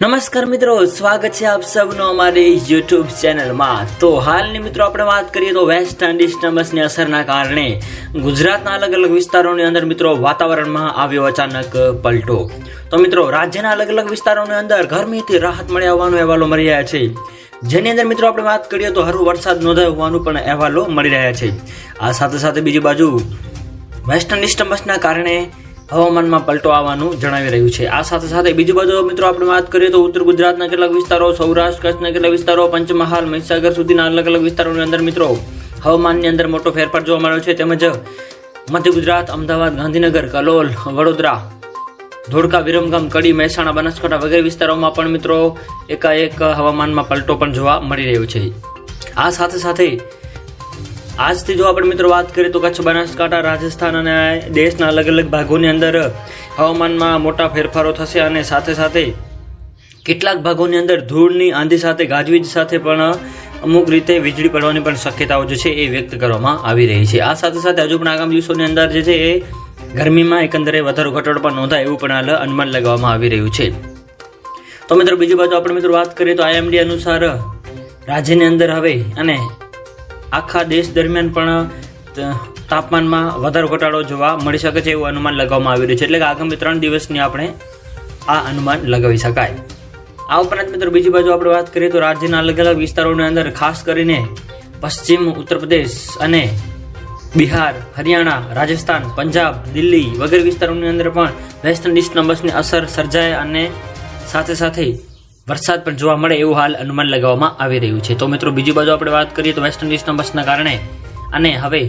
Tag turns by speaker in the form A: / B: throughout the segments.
A: નમસ્કાર મિત્રો, સ્વાગત છે આપ સૌનો અમારી યુટ્યુબ ચેનલમાં તો હાલની મિત્રો આપણે વાત કરીએ તો વેસ્ટ ડિસ્ટર્બન્સની અસરના કારણે ગુજરાતના અલગ અલગ વિસ્તારોની અંદર મિત્રો વાતાવરણમાં આવ્યો અચાનક પલટો. તો મિત્રો, રાજ્યના અલગ અલગ વિસ્તારોની અંદર ગરમીથી રાહત મળી આવવાનો અહેવાલો મળી રહ્યા છે. જેની અંદર મિત્રો આપણે વાત કરીએ તો હરું વરસાદ નોંધાયો હોવાનું પણ અહેવાલો મળી રહ્યા છે. આ સાથે સાથે બીજી બાજુ વેસ્ટર્ન ડિસ્ટર્બન્સના કારણે હવામાનમાં પલટો આવવાનું જણાવી રહ્યું છે. આ સાથે સાથે બીજી બાજુ મિત્રો આપણે વાત કરીએ તો ઉત્તર ગુજરાતના કેટલાક વિસ્તારો, સૌરાષ્ટ્ર, કચ્છના કેટલાક વિસ્તારો, પંચમહાલ, મહીસાગર સુધીના અલગ અલગ વિસ્તારોની અંદર મિત્રો હવામાનની અંદર મોટો ફેરફાર જોવા મળ્યો છે. તેમજ મધ્ય ગુજરાત, અમદાવાદ, ગાંધીનગર, કલોલ, વડોદરા, ધોળકા, વિરમગામ, કડી, મહેસાણા, બનાસકાંઠા વગેરે વિસ્તારોમાં પણ મિત્રો એકાએક હવામાનમાં પલટો પણ જોવા મળી રહ્યો છે. આ સાથે સાથે આજથી જો આપણે મિત્રો વાત કરીએ તો કચ્છ, બનાસકાંઠા, રાજસ્થાન અને દેશના અલગ અલગ ભાગોની અંદર હવામાનમાં મોટા ફેરફારો થશે અને સાથે સાથે કેટલાક ભાગોની અંદર ધૂળની આંધી સાથે, ગાજવીજ સાથે પણ અમુક રીતે વીજળી પડવાની પણ શક્યતાઓ જે છે એ વ્યક્ત કરવામાં આવી રહી છે. આ સાથે સાથે હજુ પણ આગામી દિવસોની અંદર જે છે એ ગરમીમાં એકંદરે વધારો ઘટાડો પણ નોંધાય એવું પણ હાલ અનુમાન લગાવવામાં આવી રહ્યું છે. તો મિત્રો, બીજી બાજુ આપણે મિત્રો વાત કરીએ તો આઈએમડી અનુસાર રાજ્યની અંદર હવે અને આખા દેશ દરમિયાન પણ તાપમાનમાં વધારો ઘટાડો જોવા મળી શકે છે એવું અનુમાન લગાવવામાં આવી રહ્યું છે. એટલે કે આગામી ત્રણ દિવસની આપણે આ અનુમાન લગાવી શકાય. આ ઉપરાંત મિત્રો બીજી બાજુ આપણે વાત કરીએ તો રાજ્યના અલગ અલગ વિસ્તારોની અંદર ખાસ કરીને પશ્ચિમ ઉત્તર પ્રદેશ અને બિહાર, હરિયાણા, રાજસ્થાન, પંજાબ, દિલ્હી વગેરે વિસ્તારોની અંદર પણ વેસ્ટર્ન ડિસ્ટર્બન્સની અસર સર્જાય અને સાથે સાથે વરસાદ પણ જોવા મળે એવું હાલ અનુમાન લગાવવામાં આવી રહ્યું છે. તો મિત્રો, બીજી બાજુ આપણે વાત કરીએ તો વેસ્ટર્ન ડિસ્ટર્બન્સના કારણે અને હવે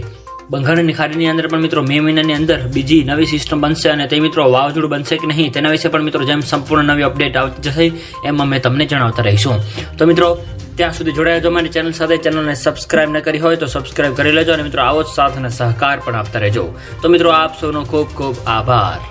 A: બંગાળની ખાડીની અંદર પણ મિત્રો, મે મહિનાની અંદર બીજી નવી સિસ્ટમ બનશે અને તે મિત્રો વાવાઝોડું બનશે કે નહીં તેના વિશે પણ મિત્રો જેમ સંપૂર્ણ નવી અપડેટ આવતી જશે, એમ અમે તમને જણાવતા રહીશું. તો મિત્રો, ત્યાં સુધી જોડાયા જો અમારી ચેનલ સાથે. ચેનલને સબસ્ક્રાઇબ ન કરી હોય તો સબસ્ક્રાઇબ કરી લેજો અને મિત્રો, આવો જ સાથ અને સહકાર પણ આપતા રહેજો. તો મિત્રો, આપ સૌનો ખૂબ ખૂબ આભાર.